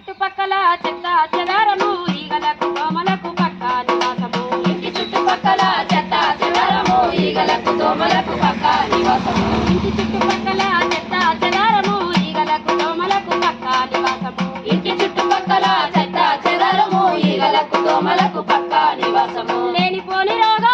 చుట్టుపక్కల చెత్త చెదారము ఈగలకు దోమలకు పక్క నివాసము. ఇంటి చుట్టుపక్కల చెత్త చెదారము ఈగలకు దోమలకు పక్క నివాసము. ఇంటి చుట్టుపక్కల చెత్త చెదారము ఈగలకు దోమలకు పక్క నివాసము. ఇంటి చుట్టుపక్కల చెత్త చెదారము ఈగలకు దోమలకు పక్క నివాసము. లేనిపోని రోగాలు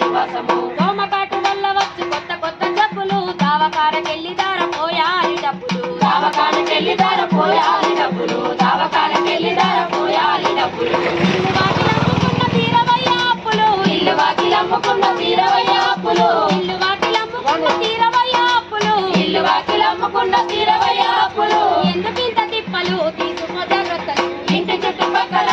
నివాసము. దోమకాటు వల్ల వచ్చు కొత్త కొత్త జబ్బులు. దావకారకెళ్ళి దార పోయాలి డబ్బులు. దావకాలకెళ్ళి దార పోయాలి డబ్బులు. దావకాలకెళ్ళి దార పోయాలి డబ్బులు. ఇల్లు వాకిలమ్ముకున్న తీరవయ్య అప్పులు. ఇల్లు వాకిలమ్ముకున్న తీరవయ్య అప్పులు. ఇల్లు వాకిలమ్ముకున్న తీరవయ్య అప్పులు. ఇల్లు వాకిలమ్ముకున్న తీరవయ్య అప్పులు. ఎందుకింత తిప్పలు? తీసుకో జాగ్రత్తలు ఇంటి చుట్టుపక్కల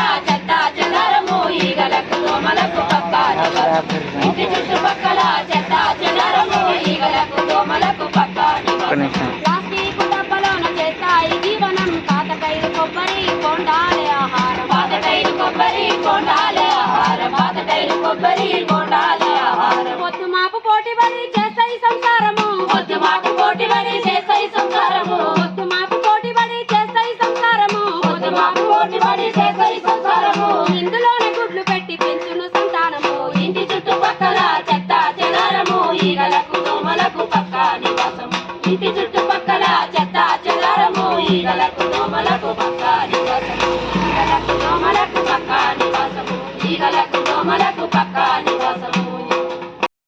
చేస్తాయి సంసారము ఇందులోనే గుడ్లు పెట్టి చెత్త చెదారము ఈగలకు దోమలకు పక్క నివాసము. ఈగలకు దోమలకు పక్క నివాసము. ఈగలకు దోమలకు పక్క